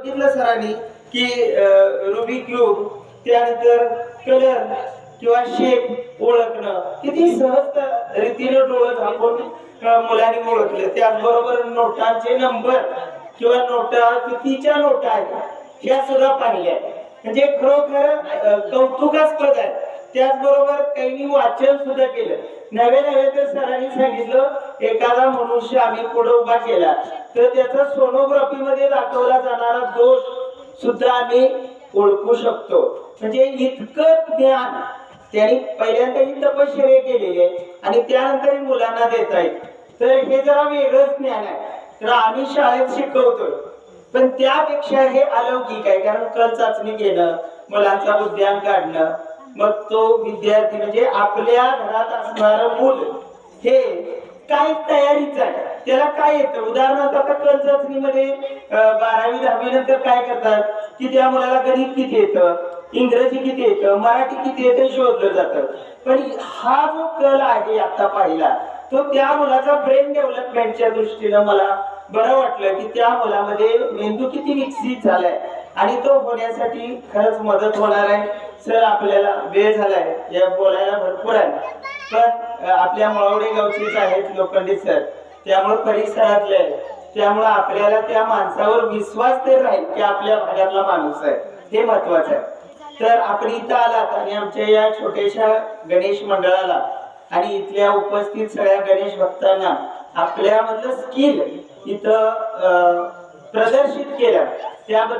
बघितलं सरांनी की रुबी क्यूब त्यानंतर कलर किंवा शेप ओळखणं. किती सहज रीतीने डोळं झाकून मुलांनी ओळखले. त्याचबरोबर नोटांचे नंबर किंवा नोटा कितीच्या नोटा आहेत ह्या सुद्धा पाहिल्या म्हणजे खरोखर कौतुकास्पद आहे त्याचबरोबर त्यांनी वाचन सुद्धा केलं. नवे नवे तर सरांनी सांगितलं एखादा मनुष्य आम्ही पुढे उभा केला तर त्याचा सोनोग्राफी मध्ये दाखवला जाणारा दोष सुद्धा आम्ही ओळखू शकतो. म्हणजे इतकं ज्ञान त्यांनी पहिल्यांदा ही तपश्चर्या केलेली आहे आणि त्यानंतर मुलांना देत आहेत. तर हे जरा वेगळंच ज्ञान आहे. तर आम्ही शाळेत शिकवतोय. पण त्यापेक्षा हे अलौकिक आहे कारण कल चाचणी घेणं मुलांचा उद्यान काढणं मग तो विद्यार्थी म्हणजे आपल्या घरात असणार मूल हे काय तयारीच आहे त्याला काय येतं? उदाहरणार्थ आता कल चाचणीमध्ये बारावी दहावी नंतर काय करतात? की त्या मुलाला गणित किती येतं? इंग्रजी किती येतं? मराठी किती येतं? शोधलं जातं. पण हा जो कल आहे आता पाहिला तो त्या मुलाचा ब्रेन डेव्हलपमेंटच्या दृष्टीनं मला बरं वाटलं की त्या मुलामध्ये मेंदू किती विकसित झालाय. आणि तो होण्यासाठी खरंच मदत होणार आहे. सर आपल्याला वेळ झालाय. या बोलायला भरपूर आहे. पण आपल्या मळवडे गावचेच आहेत लोखंडी सर. त्यामुळे परिसरातले आहे. त्यामुळे आपल्याला त्या माणसावर विश्वास तर राहील की आपल्या भागातला माणूस आहे. हे महत्वाचं आहे. तर आपण इथं आलात आणि आमच्या या छोट्याशा गणेश मंडळाला आणि इथल्या उपस्थित सगळ्या गणेश भक्तांना आपल्यामधलं स्किल इथं अं, प्रदर्शित केलं. त्याबद्दल